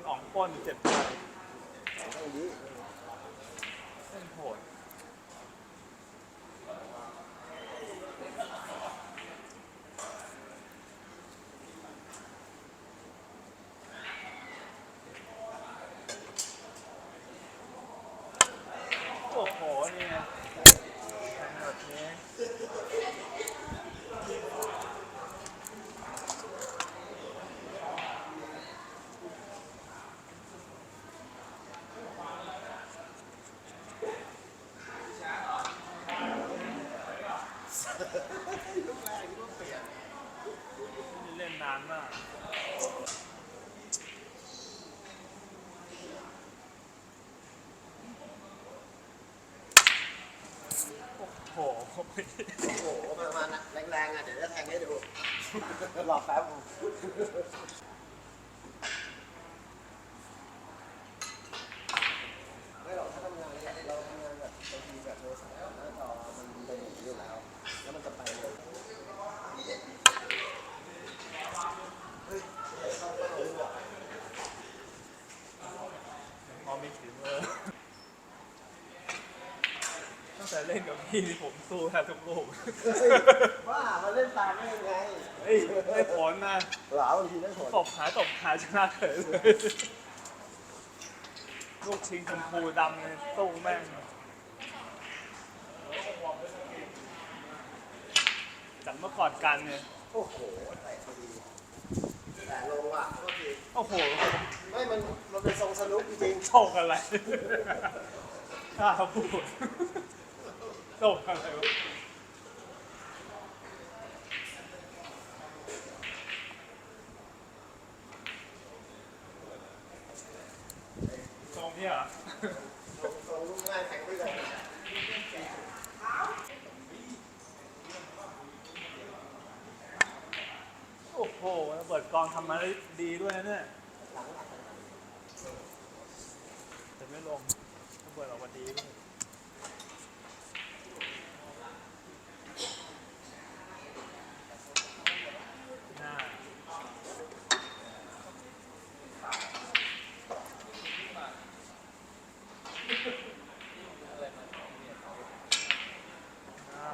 นอ๋องปล้นเจ็บใจเอาอย่างนี้นโหดโอ้โหเนี่ไงแทงแบบนี้านมากโอ้โหโอ้โหประมาณนั้นแรงๆอะ เดี๋ยวจะแทงให้ดูหลอกแป๊บไม่หรอกถ้าทำงานเนี่ยเราทำงานแบบบางทีแบบโทรศัพท์หน้าจอมันเป็นอย่างนี้อยู่แล้ว แล้วมันจะไปเลยเฮ้ยเข้าเป้าหรือเปล่า พอมีถึงเออตั้ง แต่เล่นกับพี่นี่ผมสู้แทบทุกลูกบ้ามาเล่นตามได้ยังไงเฮ้ยได้ผลนะหลาบางทีได้ผลตบหาตบหาชนะเฉยเลยลูกชิงชมพูดำเลยสู้แม่งจากเมื่อก่อนกันเนี่ยโอ้โหแต่พอดีแต่ลงอะก็คือโอ้โหไม่มันมันเป็นทรงสนุกจริงโชคอะไรข้า พูดอะไรวะทรงเนี่ยเหรอๆทรงลูกง่ายแทงไม่ได้โอ้โหระเบิดกองทำมาได้ดีด้วยนะเนี่ยแต่ไม่ลงระเบิดออกมาดีด้วยหน้าหน้า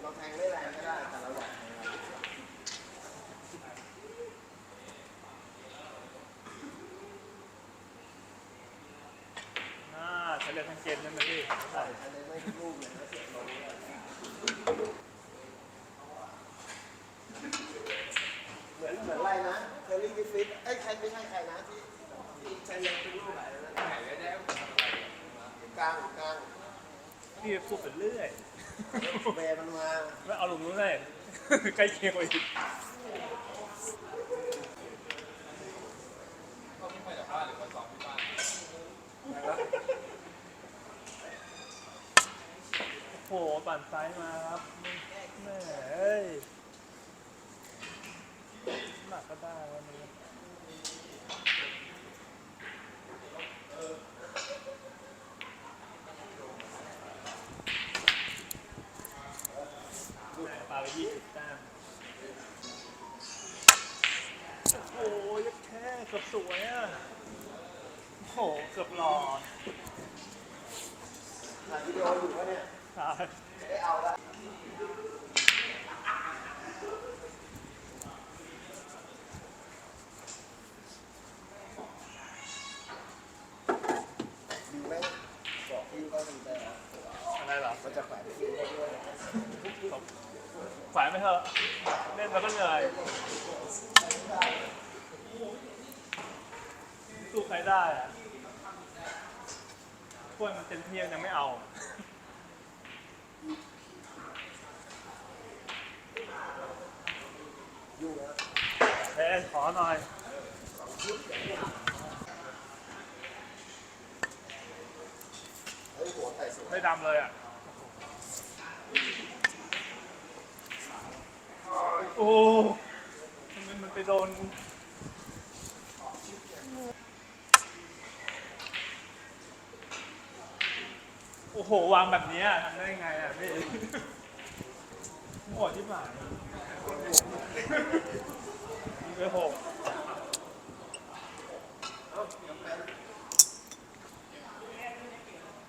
เราแทงไม่แรงก็ได้ แต่เราอยากแทงแรง หน้าใช้ เรือทั้งเกมนั่นนะพี่ใช่อันนี้ไม่ลูกเลยนะเสียงเลยเหมือนเหมือนไรนะเทอรี่กิฟฟิตเอ้ใครไม่ใช่ใครนะที่ที่ใช้ยังเป็นลูกอะไรนะกลางกลางพี่พูดไปเรื่อยเบมันมาไม่เอาลงนู้นเลยใกล้เคียงกว่าอีกโอ้โหปั่นซ้ายมาครับแม่เอ้ยหนักก็ได้วันนี้ปาไปยี่สิบแต้มโอ้ยแค่เกือบสวยอะโหเกือบหลอดถ่ายวิดีโออยู่วะเนี่ย อาละดีไมบอกพี่ก็ดีแต่อะไรเหรอมันจะแขวนพี่ได้ด้แขวนไปเถอะ เล่นแล้วก็เหนื่อยสู้ใครได้อะถ้วยมันเต็มที่ยังไม่เอางนะ เฮ้ย ขอหน่อยเฮ้ยหัวไต่สวยไม่ดำเลยอะ โอ้ทำไมมันไปโดนโอ้โห วางแบบนี้ทำได้ไงอะพี่โหดที่หมาย เบอร์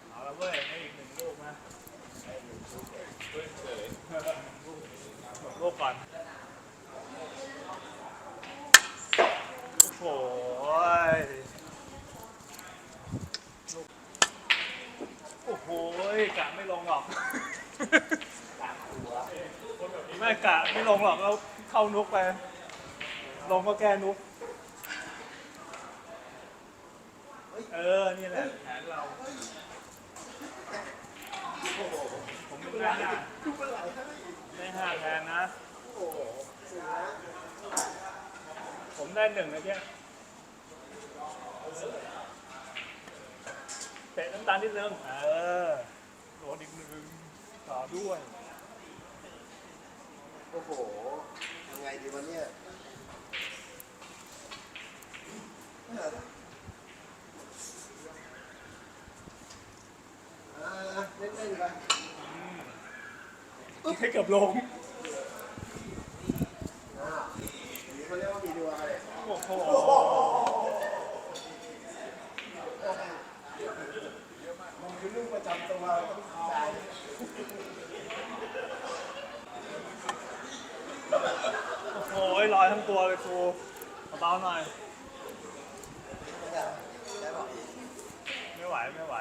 เอาละเว้ยให้หนึ่งลูกนะลูกก่นโอ้ยโอ้โหกะไม่ลงหรอกไม่กะไม่ลงหรอกเราเข้านุกไป ลงก็แก้นุกเออ นี่แหละแผนเรา ผมเป็นได้ห้าไหลให้ได้ห้าแทนนะ ผมได้หนึ่งนะเพี่ยเตะน้ำตาลนิดนึง เออโดนอีกหนึ่งต่อด้วย โอ้โหยังไงดีวะเนี่ย ให้เกือบลงอ่าอันนี้เขาเรียกว่ามีดวงอะไรโอ้โหมันคือลูกประจำตัวเราต้องใจโอ้โหลอยทั้งตัวเลยครูเบาๆหน่อย ไม่ไหวไม่ไหว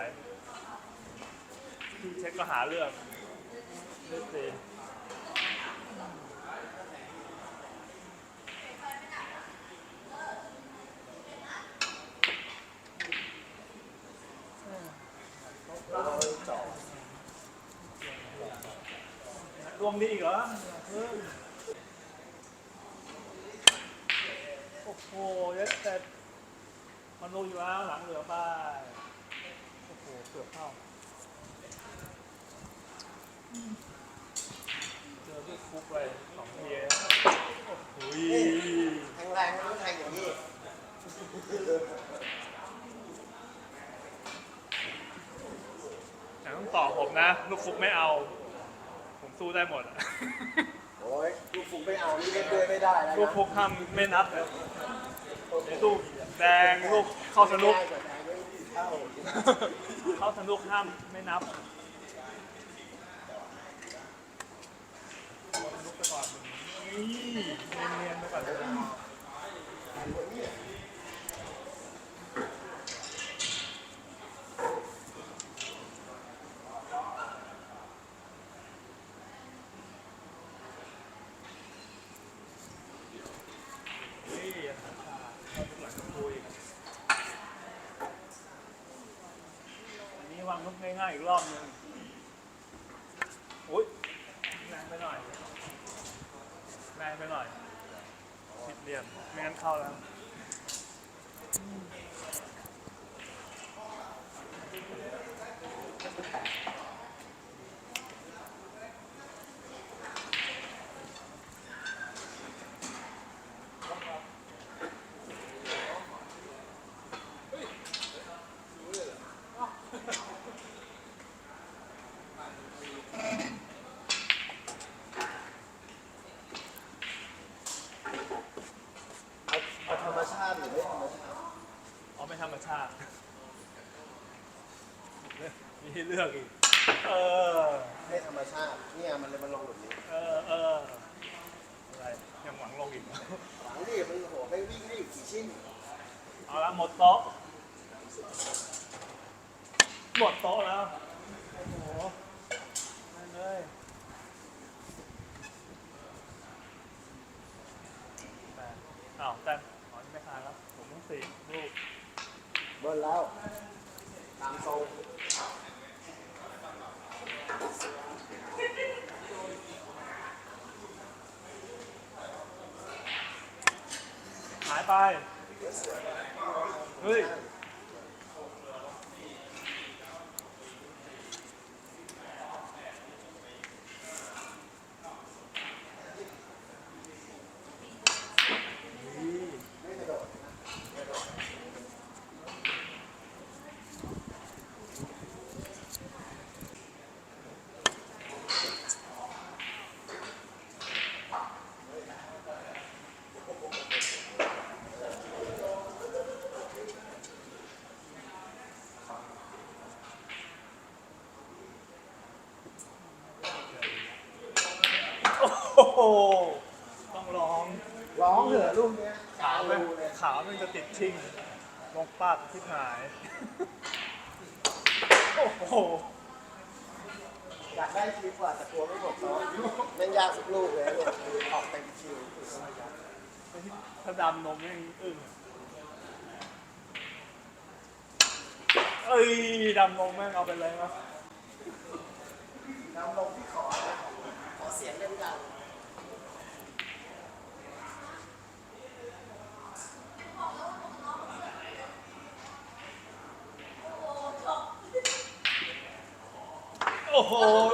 พี่เช็คก็หาเรื่องเลือกสิรวมดีอีกเหรอโอ้โหย็ดแต่ มันลงอยู่แล้วหลังเหลือไปโอ้โหเกือบเข้าเจอด้วยฟุกไปสองทีโอ้โหแทงแรงมันต้องแทงอย่างนี้ แต่ต้องตอบผมนะ ลูกฟุกไม่เอา ผมสู้ได้หมดอะ โอ้ยลูกฟุกไม่เอานี่เล่นด้วยไม่ได้แล้วนะ ลูกฟุกทำไม่นับเลยลูก แดงลูกเข้าสนุก เข้าสนุกห้ามไม่นับนี่เนียนๆไปก่อนเลยเข้าทุกหลังกับคุยอันนี้วา ง่ายๆอีกรอบหนึงอุ้ยแรงไปหน่อยแรงไปหน่อยผิดเหลี่ยมไม่งั้นเข้าแล้ว เอาเอาธรรมชาติหรือไม่ธรรมชาติ อ๋อไม่ธรรมชาติ มี ให้เลือกอีก เออไม่ธรรมชาติเนี่ยมันเลยมาลงแบบนี้เออ เออ อะไรยังหวังลงอีกเหรอหวังดิมันโหให้วิ่งได้อีกกี่ชิ้นเอาละหมดโต๊ะ หมดโต๊ะแล้ว โอ้โหนั่นเลยแปดอ้าวแต่ขอไม่ทานแล้ว ผมต้องสี่ลูก เบิ้ลแล้ว ตามทรง หาย ไป เฮ้ย ไม่กระโดดนะ เหนือลูกเนี้ย ขาแม่ง ดูเลย ขาแม่งจะติด ชิงลงปัดที่หาย โอ้โห อยากได้คิวกว่าแต่กลัวไม่หมดเนาะแม่งยากสักลูกเลยเนี่ยออกเต็มคิวถ้าดำนมแม่งอึ้งเอ้ยดำนมแม่งเอาไปเลยนะน้ำลงที่ขอนะขอเสียงดัง โอ้โหลง